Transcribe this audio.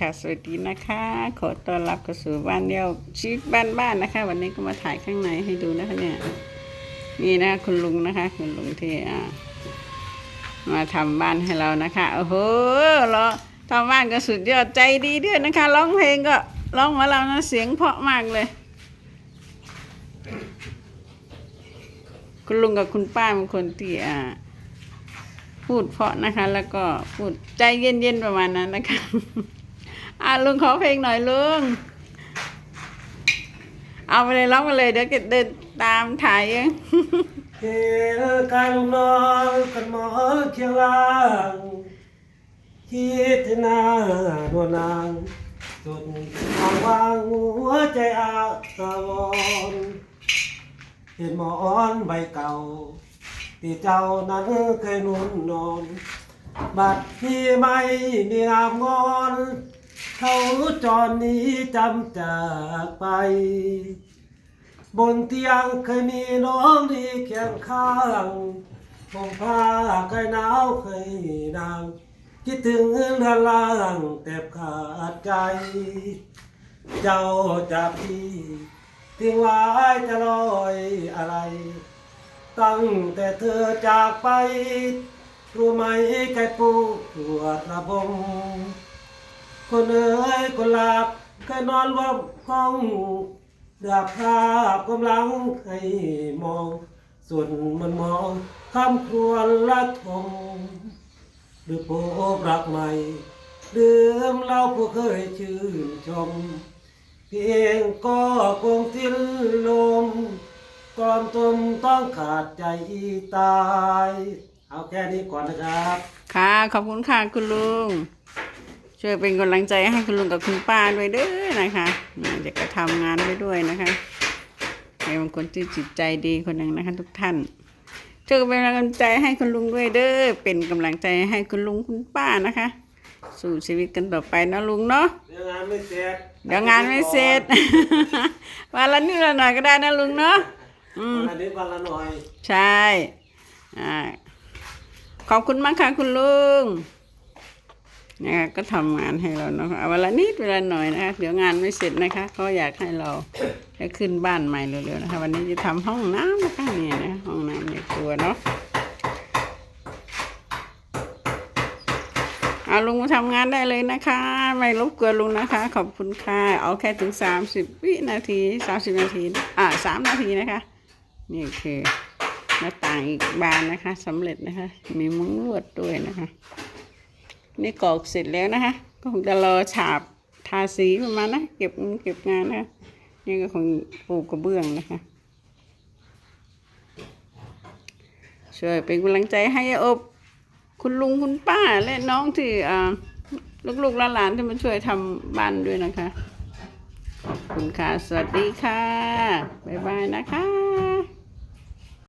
ค่ะ สวัสดีนะคะ ขอต้อนรับเข้าสู่บ้านเดียวชีวิตบ้านบ้านๆนะคะ วันนี้ก็มาถ่ายข้างในให้ดูนะคะเนี่ย นี่นะคุณลุงนะคะ คุณลุงที่มาทำบ้านให้เรานะคะ โอ้โหเราทำบ้านก็สุดยอดใจดีด้วยนะคะ ร้องเพลงก็ร้องมาเรานะเสียงเพราะมากเลย คุณลุงกับคุณป้าเป็นคนที่อ่าพูดเพราะนะคะ แล้วก็พูดใจเย็นๆประมาณนั้นนะคะ อะลุงขอเพลงหน่อยลุง เอาไปเลยร้องมาเลยเดี๋ยวเดินตามถ่ายเองเฮกันนอนกันมอเคียงล่างคิดนานวนางสุดทางวางหัวใจอาตาวรเห็นหมอนใบเก่าที่เจ้านั้นเคยนุ่นนอน บัดที่ไม่มีงามงอน เขาจรนี้จำจากไป บนเตียงเคยมีน้องดีเคียงข้างผมผ้าเคยหนาวเคยนางคิดถึงเรือนล่างแทบขาดใจ เจ้าจากพี่ทิ้งไว้จะลอยอะไร ตั้งแต่เธอจากไป รู้ไหมใครปูปวดระบม คนเอ๋ยคนหลับเคยนอนรวมห้องเดือบภาพกำลังให้มอง ส่วนมันมองคำครวญละทมหรือโปบรักใหม่ดื่มเหล้าผู้เคยชื่นชม เพียงก็คงสิ้นลมกลอมตมต้องขาดใจตาย เอาแค่นี้ก่อนนะครับ ค่ะ ขอบคุณค่ะ คุณลุง ช่วยเป็นกำลังใจให้คุณลุงกับคุณป้าด้วยเด้อนะคะเด็กก็ทำงานไปด้วยนะคะเป็นคนที่จิตใจดีคนหนึ่งนะคะ ทุกท่านช่วยเป็นกำลังใจให้คุณลุงด้วยเด้อเป็นกำลังใจให้คุณลุงคุณป้านะคะ สู่ชีวิตกันต่อไปนะลุงเนาะเดี๋ยวงานไม่เสร็จเดี๋ยวงานไม่เสร็จวันละนิดละหน่อยก็ได้นะลุงเนาะอืมวันละนิดวันละหน่อยใช่อ่าขอบคุณมากค่ะคุณลุง นะคะก็ทำงานให้เราเนาะเอาเวลานิดเวลาหน่อยนะคะเดี๋ยวงานไม่เสร็จนะคะเขาอยากให้เราได้ขึ้นบ้านใหม่เร็วๆนะคะวันนี้จะทำห้องน้ำนะคะนี่นะห้องน้ำในครัวเนาะเอาลุงมาทำงานได้เลยนะคะ ไม่รบกวนลุงนะคะ ขอบคุณค่ะ เอาแค่ถึงสามสิบวินาทีสามสิบนาที อ่าสามนาทีนะคะ นี่คือหน้าต่างอีกบานนะคะสำเร็จนะคะ มีมุ้งลวดด้วยนะคะ นี่กรอกเสร็จแล้วนะคะ ก็คงจะรอฉาบทาสีประมาณนะเก็บเก็บงานนะคะนี่ก็คงปูกระเบื้องนะคะ ช่วยเป็นกำลังใจให้อบ คุณลุงคุณป้าและน้องที่ลูกๆหลานๆที่มาช่วยทำบ้านด้วยนะคะ ขอบคุณค่ะ สวัสดีค่ะ บ๊ายบายนะคะ